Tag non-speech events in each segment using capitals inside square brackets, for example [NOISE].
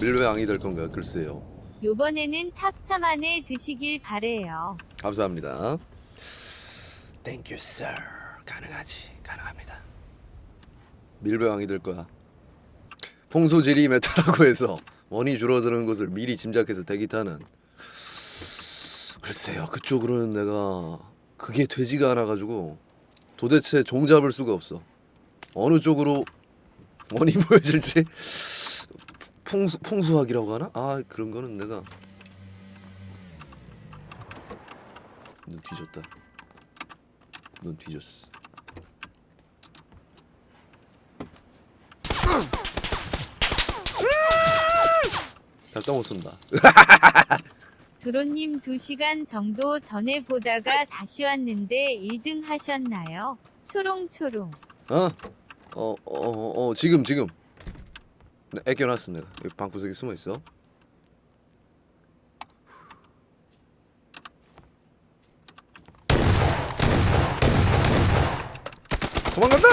밀배왕이 될 건가요? 글쎄요. 요번에는 탑 3 안에 드시길 바래요. 감사합니다. Thank you, sir. 가능하지, 가능합니다. 밀배왕이 될 거야. 풍소질이 메타라고 해서 원이 줄어드는 것을 미리 짐작해서 대기 타는. 글쎄요, 그쪽으로는 내가 그게 되지가 않아가지고 도대체 종 잡을 수가 없어. 어느 쪽으로 원이 [LAUGHS] 보여질지 풍수 풍수학이라고 하나? 아 그런 거는 내가 넌 뒤졌다. 넌 뒤졌어. 잘못 쏜다. [LAUGHS] 드론님 2시간 정도 전에 보다가 다시 왔는데 1등 하셨나요? 초롱초롱. 어? 어, 어, 어, 어, 지금, 지금. 네, 애껴놨어, 내가. 여기 방구석에 숨어 있어. 도망간다!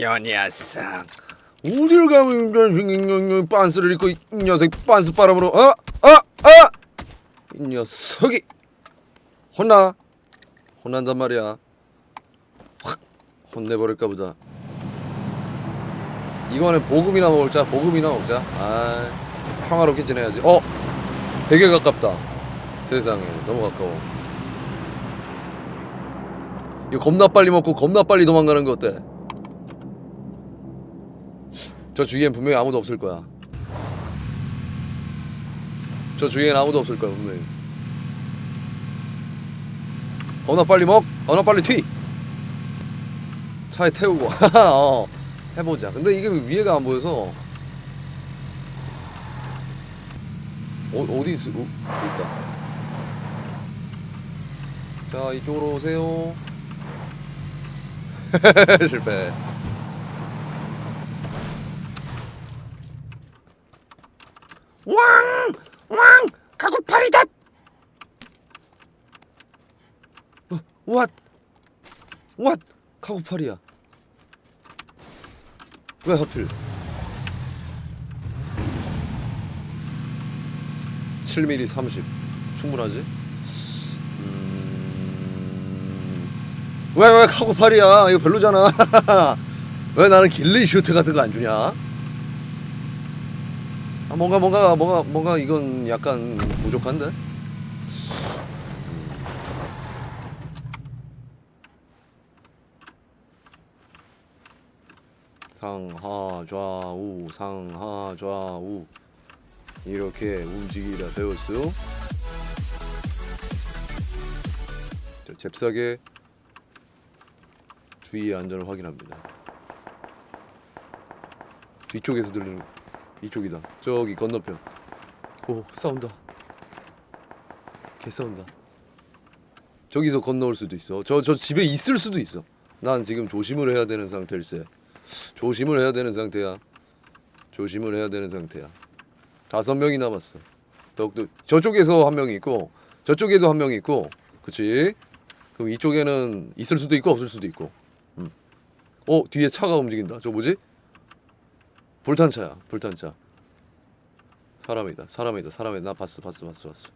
여 녀석. 어딜 가면 이런 빤스를 입고 이 녀석 빤스 바람으로 어? 어? 어? 이 녀석이 혼나 혼난단 말이야 확 혼내버릴까 보다. 이번엔 보금이나 먹자. 보금이나 먹자. 아 평화롭게 지내야지. 어? 되게 가깝다. 세상에. 너무 가까워. 이거 겁나 빨리 먹고 겁나 빨리 도망가는 거 어때? 저 주위엔 분명히 아무도 없을 거야. 저 주위엔 아무도 없을 거야 분명히. 어나 빨리 먹, 어나 빨리 튀. 차에 태우고, [LAUGHS] 어, 해보자. 근데 이게 위에가 안 보여서 어, 어디 있어? 어, 있다. 자 이쪽으로 오세요. [LAUGHS] 실패. 왕! 왕! 가구팔이다! 왓! 왓! 카고팔이야. 왜 하필? 7mm 30 충분하지? 음... 왜왜 카고팔이야? 이거 별로잖아. [LAUGHS] 왜 나는 길리 슈트 같은 거 안 주냐? 아 뭔가 뭔가 뭔가 뭔가 이건 약간 부족한데? 상하 좌우 상하 좌우 이렇게 움직이라 배웠어요. 자, 잽싸게 주위의 안전을 확인합니다. 뒤쪽에서 들리는 이쪽이다. 저기 건너편. 오 싸운다. 개 싸운다. 저기서 건너올 수도 있어. 저저 집에 있을 수도 있어. 난 지금 조심을 해야 되는 상태일세. 조심을 해야 되는 상태야. 조심을 해야 되는 상태야. 다섯 명이 남았어. 더욱더 저쪽에서 한 명이 있고 저쪽에도 한 명이 있고, 그렇지? 그럼 이쪽에는 있을 수도 있고 없을 수도 있고. 음. 어 뒤에 차가 움직인다. 저 뭐지? 불탄 차야. 불탄 차. 사람이다. 사람이다. 사람이다. 나 봤어. 봤어. 봤어. 봤어.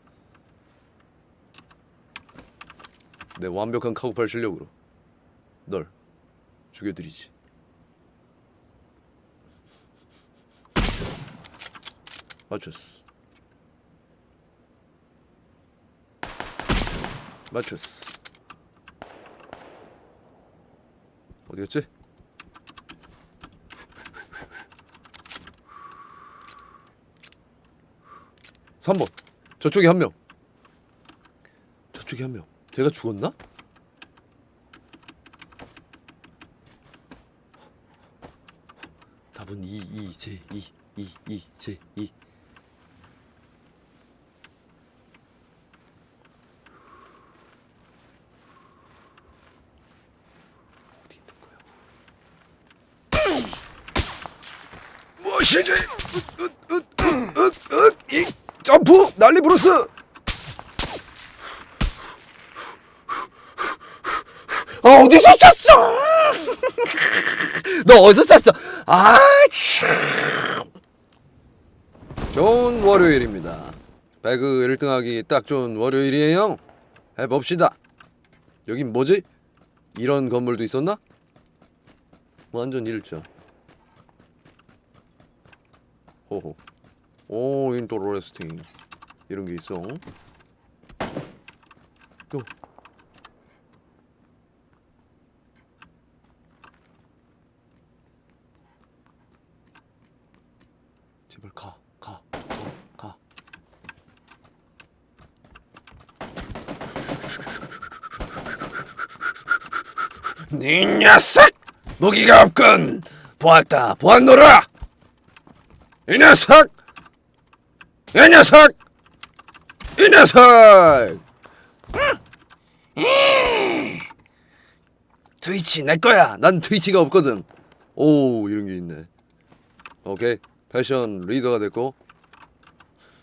내 완벽한 카고팔 실력으로 널 죽여드리지. 맞췄어. 맞췄어. 어디였지? 삼번 저쪽에 한 명. 저쪽에 한 명. 제가 죽었나? 답은 2, 2, 제 2, 2, 2, 제 2. 어디 있는 거야? 무엇이지? 이 점프 난리 브루스. 아 어디서 쳤어? [LAUGHS] 너 어디서 쐈어? 아, 참. 좋은 월요일입니다. 배그 1등하기 딱 좋은 월요일이에요. 해봅시다. 여긴 뭐지? 이런 건물도 있었나? 완전 일자. 호호. 오, 인터레스팅. 이런 게 있어. 또. 제발 가, 가, 가, 가. 네 녀석! 무기가 없군! 보았다, 보았노라! 이 녀석! 이 녀석! 이 녀석! 트위치 내 거야! 난 트위치가 없거든! 오, 이런 게 있네. 오케이. 패션 리더가 됐고,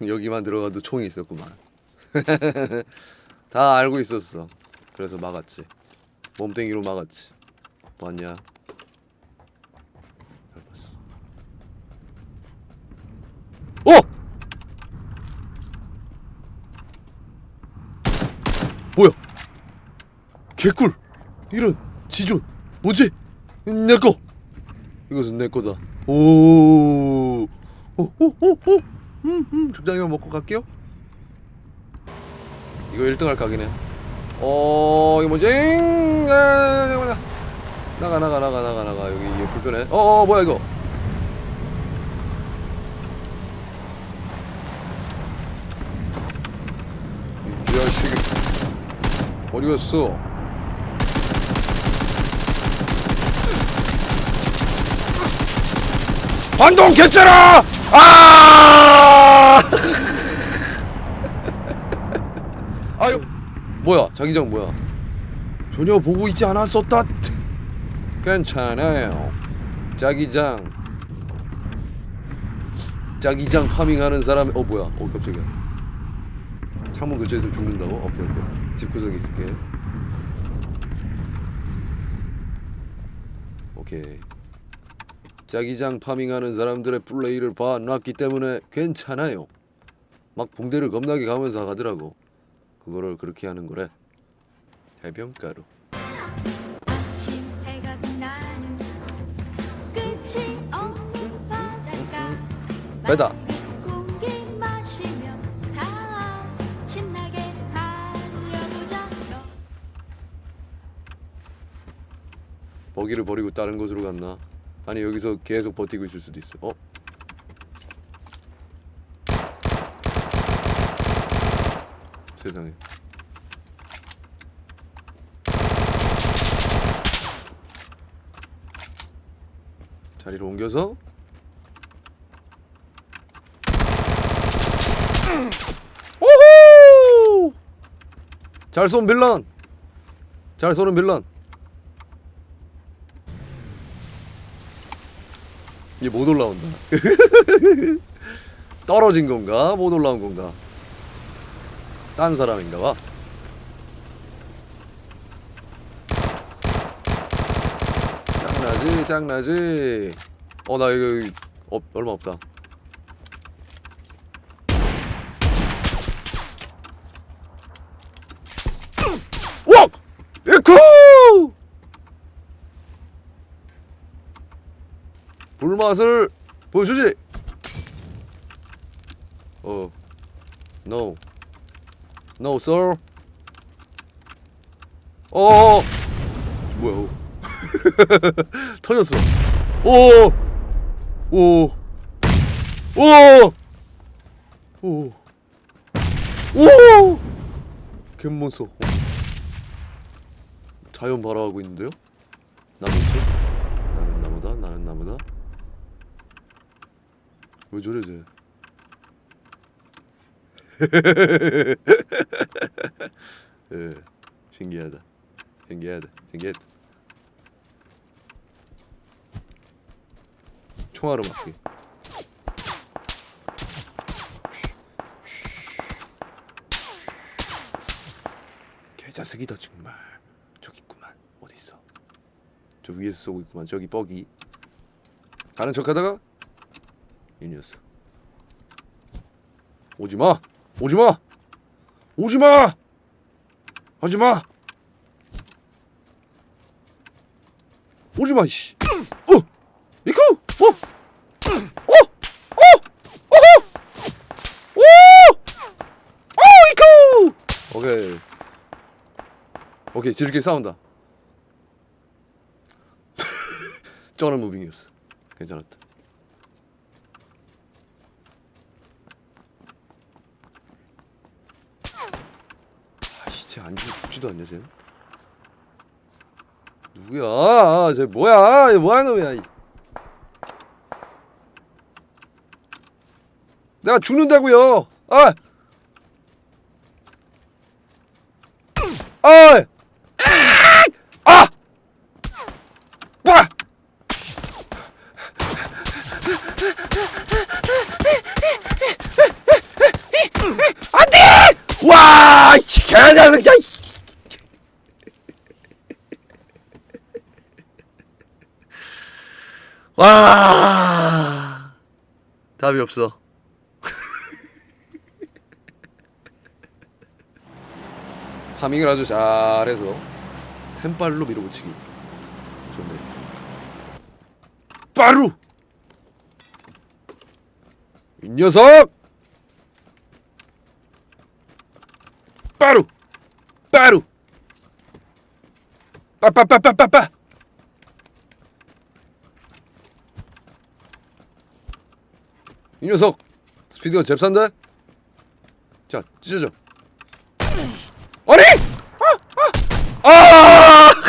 여기만 들어가도 총이 있었구만. [LAUGHS] 다 알고 있었어. 그래서 막았지. 몸땡이로 막았지. 봤냐? 잘 봤어. 어! 뭐야? 개꿀! 이런 지존 뭐지? 내 거! 이것은 내 거다. 오, 오오오오, 음, 음, 적당히만 먹고 갈게요. 이거 1등 할 각이네. 어, 이거 뭐지? 아, 나가 나가 나가 나가 나가 여기 이거 불편해. 어, 어 뭐야 이거? 이 자식이 어디 갔어? 반동 개쩌라! 아! [LAUGHS] 아유, 뭐야? 자기장 뭐야? 전혀 보고 있지 않았었다. [LAUGHS] 괜찮아요. 자기장. 자기장 파밍하는 사람. 어 뭐야? 어 깜짝이야. 창문 근처에서 죽는다고? 오케이 오케이. 집 구석에 있을게. 오케이. 자기장 파밍하는 사람들의 플레이를 봐놨기 때문에 괜찮아요. 막 붕대를 겁나게 가면서 가더라고. 그거를 그렇게 하는 거래. 해변가루. 아침 해가 나는 끝이 없는 바닷가 배다. 맑은 공기 마시며 다 신나게 달려보자요 버기를 버리고 다른 곳으로 갔나? 아니 여기서 계속 버티고 있을 수도 있어. 어? 세상에. 자리를 옮겨서 오호! 잘 쏜 빌런. 잘 쏘는 빌런. 이게 못 올라온다. [LAUGHS] 떨어진 건가? 못 올라온 건가? 딴 사람인가 봐. 짱나지, 짱나지. 어, 나 이거 없, 얼마 없다. 와! 에코! 불맛을 보여주지. 어, no, no sir. 어, 뭐야? 어. [LAUGHS] 터졌어. 오, 오, 오, 오, 오. 갯몬소. 자연 발화하고 있는데요? 나무죠? 나는 나무다. 나는 나무다. 왜 저래 쟤? [LAUGHS] 예, 신기하다. 신기하다. 신기하다. 총알로 맞기. 개자식이다 정말. 저기 있구만. 어디 있어? 저 위에서 쏘고 있구만. 저기 뻐기. 가는 척하다가 이 녀석 오지마! 오지마! 오지마! 하지마! 오지마 이씨. 어! 이거 어! 어! 어! 이거! 오케이. 오케이 지들끼리 싸운다. [LAUGHS] 쩌는 무빙이었어. 괜찮았다 아씨 쟤 앉으면 죽지도 않냐 쟤는 누구야 쟤 뭐야 얘 뭐하는 놈이야 이. 내가 죽는다고요 아 아! 아! 와! 안돼! 와! 이 개냐석 진짜. 와! 답이 없어. [LAUGHS] 파밍을 아주 잘해서 템빨로 밀어붙이기 좋네. 빠루! 이 녀석! 빠루! 빠루! 빠빠빠빠빠빠! 이 녀석 스피드가 잽싼데? 자 찢어져 아니! 아! 아! 아! [LAUGHS]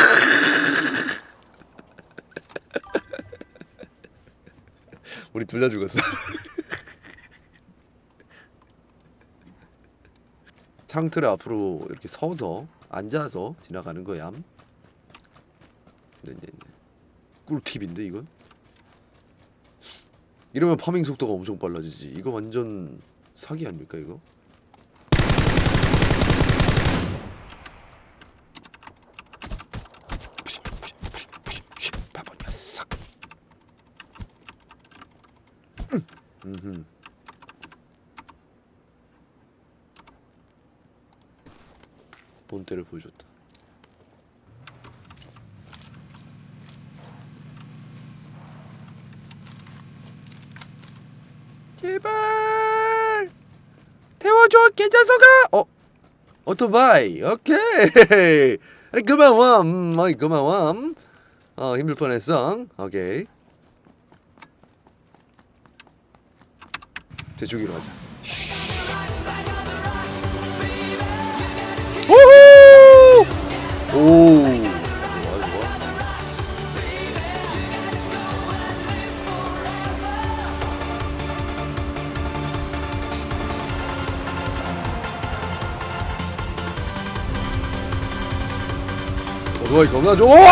우리 둘 다 죽었어 [LAUGHS] 상틀을 앞으로 이렇게 서서 앉아서 지나가는 거야. 네, 네, 네. 꿀팁인데 이건? 이러면 파밍 속도가 엄청 빨라지지. 이거 완전 사기 아닙니까 이거? 본때를 보여줬다. 제발 태워줘 개자석아. 어 오토바이 오케이. [LAUGHS] 고마워. 음, 어이 고마워. 어 힘들 뻔했어. 오케이. 대죽이로 하자. 우후! 오. 오토바이 겁나 좋아! 우와!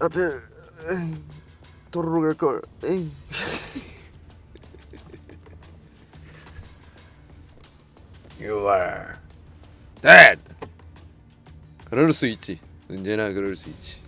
앞에 도로로 갈 걸. You are dead. 그럴 수 있지. 언제나 그럴 수 있지.